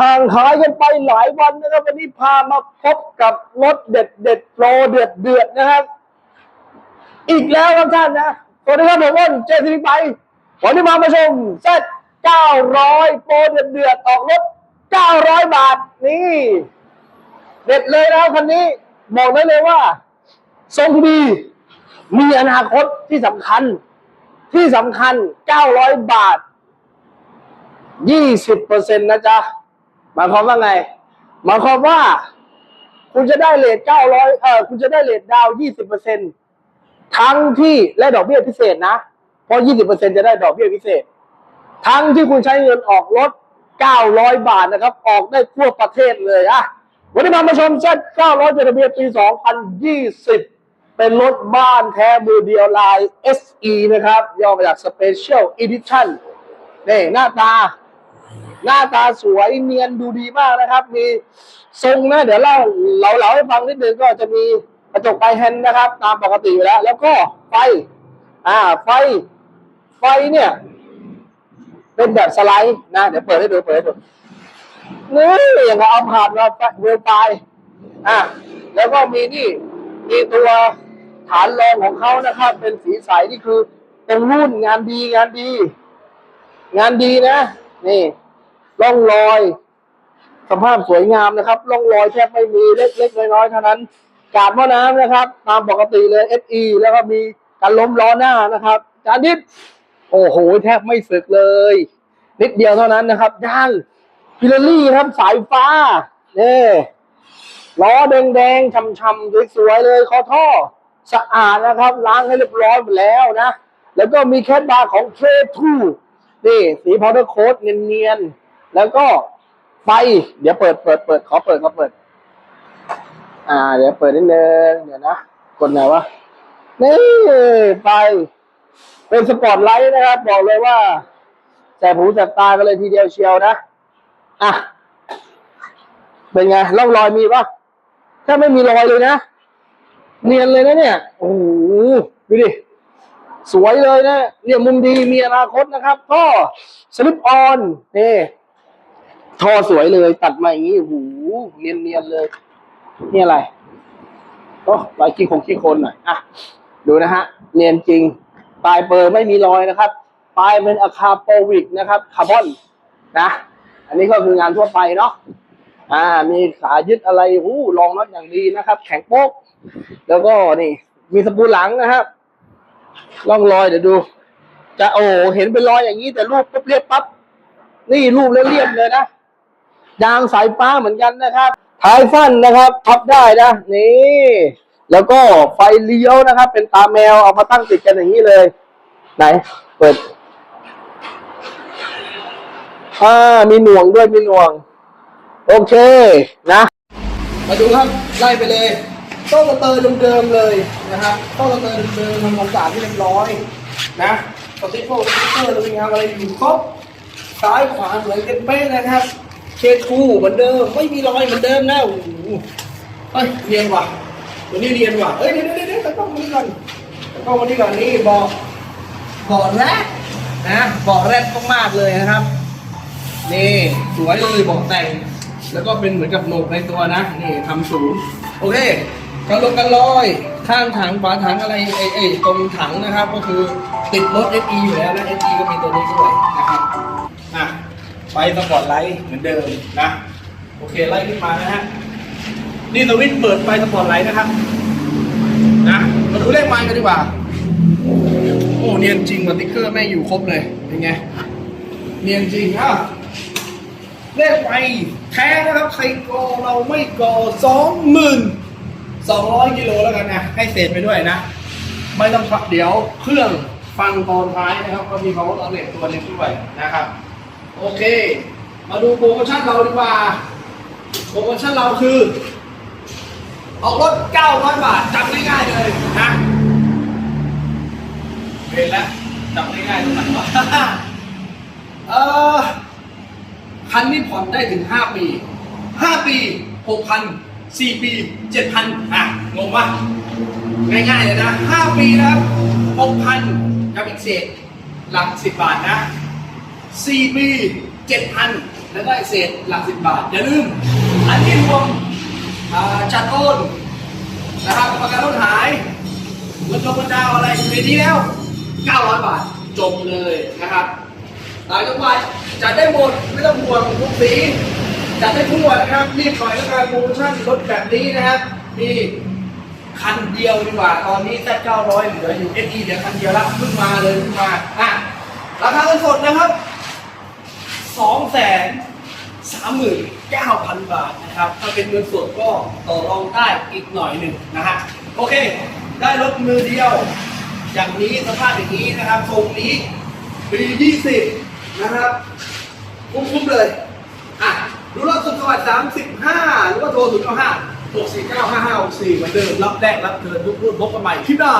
ห่างหายกันไปหลายวันนะครับวันนี้พามาพบกับรถเด็ดเด็ดโปรเดือดเดือดนะครับ อีกแล้วครับท่านนะสวัสดีครับผมอ้นเจสิไปวันนี้มามาชมเซ็ต900 โปรเดือดเดือดออกรถ 900 บาทนี่ เด็ดเลยนะครับคันนี้ บอกได้เลยว่า ทรงดี มีอนาคตที่สำคัญ ที่สำคัญ 900 บาทยี่สิบเปอร์เซ็นต์นะจ๊ะ หมายความว่าไง หมายความว่า คุณจะได้เลทเก้าร้อยเออคุณจะได้เลทดาวยี่สิบเปอร์เซ็นทั้งที่และดอกเบี้ยพิเศษนะ เพราะยี่สิบเปอร์เซ็นจะได้ดอกเบี้ยพิเศษ ทั้งที่คุณใช้เงินออกรถเก้าร้อยบาทนะครับ ออกได้ทั่วประเทศเลยอะวันนี้มามาชมเซ็ตเก้าร้อยจดทะเบียนปีสองพันยี่สิบเป็นรถบ้านแท้มือเดียวลาย SE นะครับ ย่อมาจาก Special Edition นี่หน้าตา หน้าตาสวยเนียนดูดีมากนะครับ มีทรงนะ เดี๋ยวเล่าเราเล่าให้ฟังนิดนึงก็จะมีกระจกไฟแฮนด์นะครับ ตามปกติอยู่แล้ว แล้วก็ไฟ อ่า ไฟ ไฟเนี่ย เป็นแบบสไลด์นะ เดี๋ยวเปิดให้ดูเปิดให้ดูนี่อย่างกับเอาผ่านมาเวลไฟอะแล้วก็มีนี่ มีตัวฐานรองของเขานะครับ เป็นสีใสนี่คือเป็นรุ่นงานดีงานดี งานดีนะ นี่ ร่องรอยสภาพสวยงามนะครับร่องรอยแทบไม่มีเล็กๆน้อยๆเท่านั้น กาดหม้อน้ำนะครับ ตามปกติเลย SE แล้วก็มีการล้มล้อหน้านะครับ จานดิฟโอ้โห แทบไม่สึกเลย นิดเดียวเท่านั้นนะครับย่างพิลลี่ครับสายฟ้านี่ล้อแดงๆช่ำๆสวยๆเลยคอท่อสะอาดนะครับ ล้างให้เรียบร้อยหมดแล้วนะ แล้วก็มีแคทบาร์ของ K2 นี่ สีพาวเดอร์โค้ดเนียนๆ แล้วก็ไฟ เดี๋ยวเปิดเปิดเปิดขอเปิดขอเปิด อ่า เดี๋ยวเปิดนิดนึงเดี๋ยวนะกดไหนวะนี่ไฟเป็นสปอร์ตไลท์นะครับ บอกเลยว่าแสบหูแสบตากันเลยทีเดียวเชียวนะอะเป็นไงร่องรอยมีปะถ้าไม่มีรอยเลยนะเนียนเลยนะเนี่ยโอ้โหดูดิสวยเลยนะเนี่ยมุมดีมีอนาคตนะครับท่อสลิปออนนี่ ท่อสวยเลย ตัดมาอย่างนี้หเนียนเนียนๆเลย นี่อะไรโอ้รอยขี้คงขี้คนหน่อยอะดูนะฮะ เนียนจริง ปลายเปอร์ไม่มีรอยนะครับ ปลายเป็นอะคาโปวิกนะครับ คาร์บอนนะ อันนี้ก็คืองานทั่วไปเนาะ อ่า มีขายึดอะไรหูรองน็อตอย่างดีนะครับ แข็งโป๊ก แล้วก็นี่ มีสปูหลังนะครับร่องรอยเดี๋ยวดู จะโอ้เห็นเป็นรอยอย่างนี้แต่รูปปุ๊บเรียบปั๊บ นี่รูปแล้วเรียบเลยนะ ยางสายฟ้าเหมือนกันนะครับท้ายสั้นนะครับพับได้นะนี่แล้วก็ไฟเลี้ยวนะครับ เป็นตาแมวเอามาตั้งติดกันอย่างนี้เลย ไหน เปิดอ่ามีหน่วงด้วยมีหน่วง โอเคนะ มาดูครับไล่ไปเลยโต้กระเตอเดิมๆเลยนะครับโต้กระเตอเดิมๆทำความสะอาดที่เรียบร้อย นะสติ๊กเกอร์สติ๊กเกอร์อะไรงานอะไรอยู่ครบซ้ายขวาเหมือนกันเป๊ะนะครับ เคทูเหมือนเดิม ไม่มีรอยเหมือนเดิมนะโอ้โหเฮ้ยเรียนว่ะตัวนี้เรียนว่ะเอ้ยเดี๋ยวเดี๋ยวเดี๋ยวตะก้องมานี่ก่อนตะก้องมานี่ก่อนนี่บอกบอกแรกนะบอกแรกมากๆเลยนะครับ นี่สวยเลยบอกแต่ง แล้วก็เป็นเหมือนกับโหนกในตัวนะนี่ทำสูงโอเคกันลงกันลอยข้างถังฝาถังอะไรไอ้ตรงถังนะครับ ก็คือติดรถ SE อยู่แล้วนะ SE ก็มีตัวนี้ด้วยนะ ไฟสปอร์ตไลท์เหมือนเดิมนะ โอเคไล่ขึ้นมานะฮะ นี่สวิตช์เปิดไฟสปอร์ตไลท์นะครับ นะ มาดูเลขไม้กันดีกว่า โอ้เนียนจริงสติ๊กเกอร์ไม่อยู่ครบเลยเป็นไง เนียนจริงอะเลขไปแท้นะครับใครโกอเราไม่โกอสองหมื่นสองร้อยกิโลแล้วกันนะให้เศษไปด้วยนะ ไม่ต้องพักเดี๋ยวเครื่องฟังตอนท้ายนะครับ ก็มี power outlet ตัวนึงด้วยนะครับ โอเค มาดูโปรโมชั่นเราดีกว่า โปรโมชั่นเราคือ ออกรถ 900 บาทจำง่ายๆเลยนะเป็นแล้วจำง่ายๆตรงไหนวะเออคันนี้ผ่อนได้ถึง 5 ปี 5 ปี 6,000 4 ปี 7,000 อะ งงปะง่ายๆเลยนะ 5 ปีนะครับ6,000 กับอีกเศษ หลัก 10 บาทนะ 4ปี7,000 แล้วได้เศษหลักสิบบาท อย่าลืม อันนี้รวมอ่าจัดต้นนะครับประกันรถหายเงินจงเงินดาวอะไรในนี้แล้ว 900 บาท จบเลยนะครับต่างจังหวัดจัดได้หมด ไม่ต้องห่วงทุกสีจัดได้ทั่วนะครับรีบหน่อยแล้วกันโปรโมชั่นรถแบบนี้นะครับนี่คันเดียวดีกว่า ตอนนี้แค่900เหลืออยู่เอสเดี๋ยวคันเดียวละเพิ่งมาเลยเพิ่งมาอะราคาเงินสดนะครับ สองแสนสามหมื่นเก้าพันบาทนะครับ ถ้าเป็นเงินสดก็ต่อรองได้อีกหน่อยหนึ่งนะฮะ โอเค ได้รถมือเดียว อย่างนี้สภาพอย่างนี้นะครับ ทรงนี้ปียี่สิบนะครับ คุ้มๆเลย อะ ดูรถสุขสวัสดิ์สามสิบห้าหรือว่าโทรศูนย์เก้าห้าหกสี่เก้าห้าห้าหกสี่มือนเดิม รับแรกรับเทิร์นทุกรุ่นพบกันใหม่คลิปหน้า